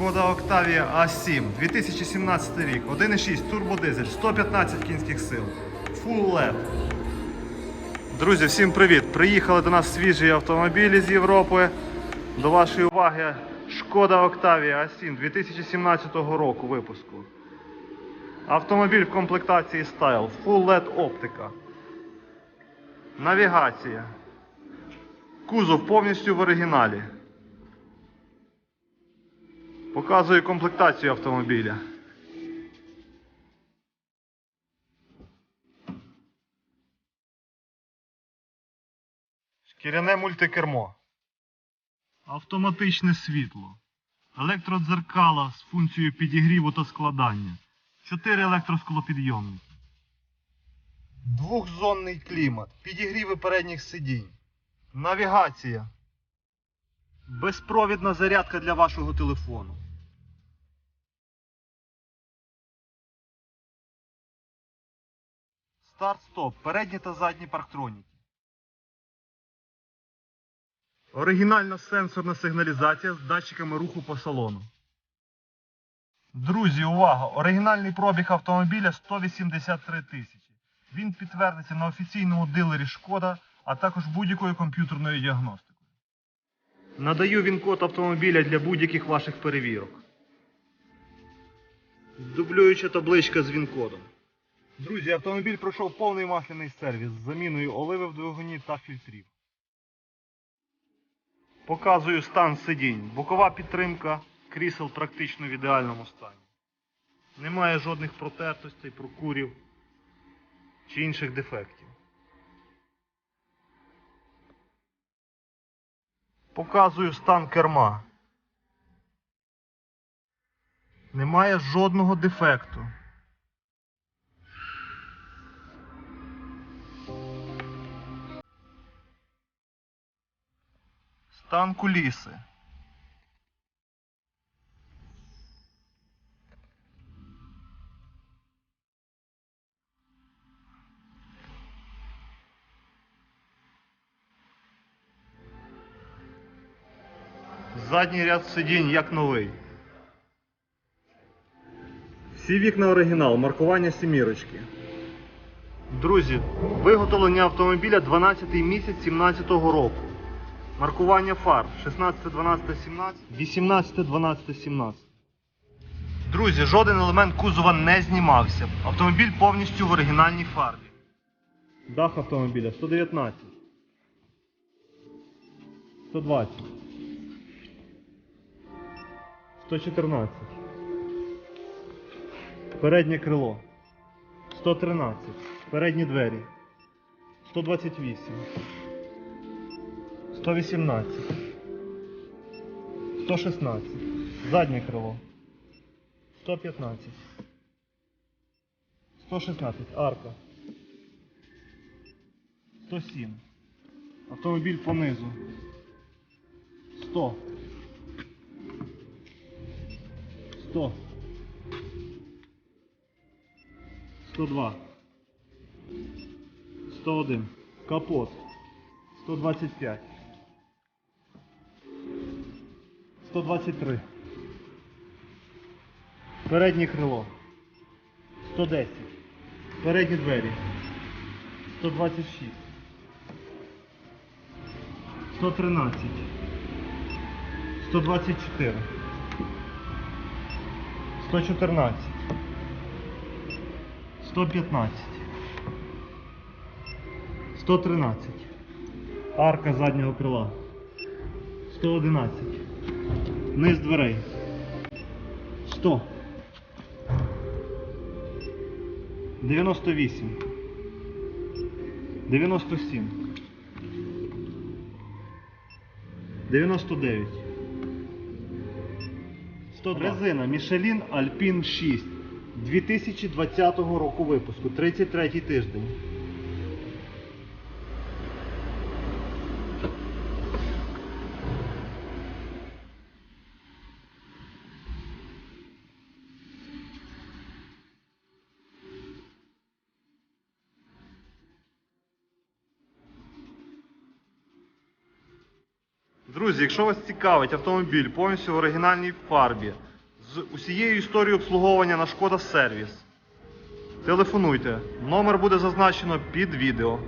Шкода Octavia A7, 2017 рік, 1,6 турбодизель, 115 кінських сил, Full LED. Друзі, всім привіт! Приїхали до нас свіжі автомобілі з Європи. До вашої уваги Шкода Octavia A7 2017 року випуску. Автомобіль в комплектації Style, Full LED оптика. Навігація. Кузов повністю в оригіналі. Показую комплектацію автомобіля. Шкіряне мультикермо. Автоматичне світло. Електродзеркала з функцією підігріву та складання. 4 електросклопідйомники. Двохзонний клімат. Підігріви передніх сидінь. Навігація. Безпровідна зарядка для вашого телефону. Старт-стоп. Передні та задні парктроніки. Оригінальна сенсорна сигналізація з датчиками руху по салону. Друзі, увага! Оригінальний пробіг автомобіля 183 тисячі. Він підтвердиться на офіційному дилері Шкода, а також будь-якою комп'ютерною діагностикою. Надаю він код автомобіля для будь-яких ваших перевірок. Дублююча табличка з він-кодом. Друзі, автомобіль пройшов повний масляний сервіс з заміною оливи в двигуні та фільтрів. Показую стан сидінь. Бокова підтримка крісел практично в ідеальному стані. Немає жодних протертостей, прокурів чи інших дефектів. Показую стан керма. Немає жодного дефекту. Стан куліси. Задній ряд сидінь як новий. Всі вікна оригінал, маркування сімірочки. Друзі, виготовлення автомобіля 12 місяць 17 року. Маркування фар 16, 12, 17, 18, 12, 17. Друзі, жоден елемент кузова не знімався. Автомобіль повністю в оригінальній фарбі. Дах автомобіля 119. 120. 114. Переднє крило. 113. Передні двері. 128. 118. 116. Заднє крило. 115. 116. Арка. 107. Автомобіль понизу. 100. 100. 102. 101. Капот. 125. 123. Переднє крило. 110. Передні двері. 126. 113. 124. 114. 115. 113. Арка заднього крила. 111. Низ дверей. 100. 98. 97. 99. 100 Резина Michelin Alpine 6 2020 року випуску. 33 тиждень. Друзі, якщо вас цікавить автомобіль повністю в оригінальній фарбі з усією історією обслуговування на Шкода Сервіс. Телефонуйте. Номер буде зазначено під відео.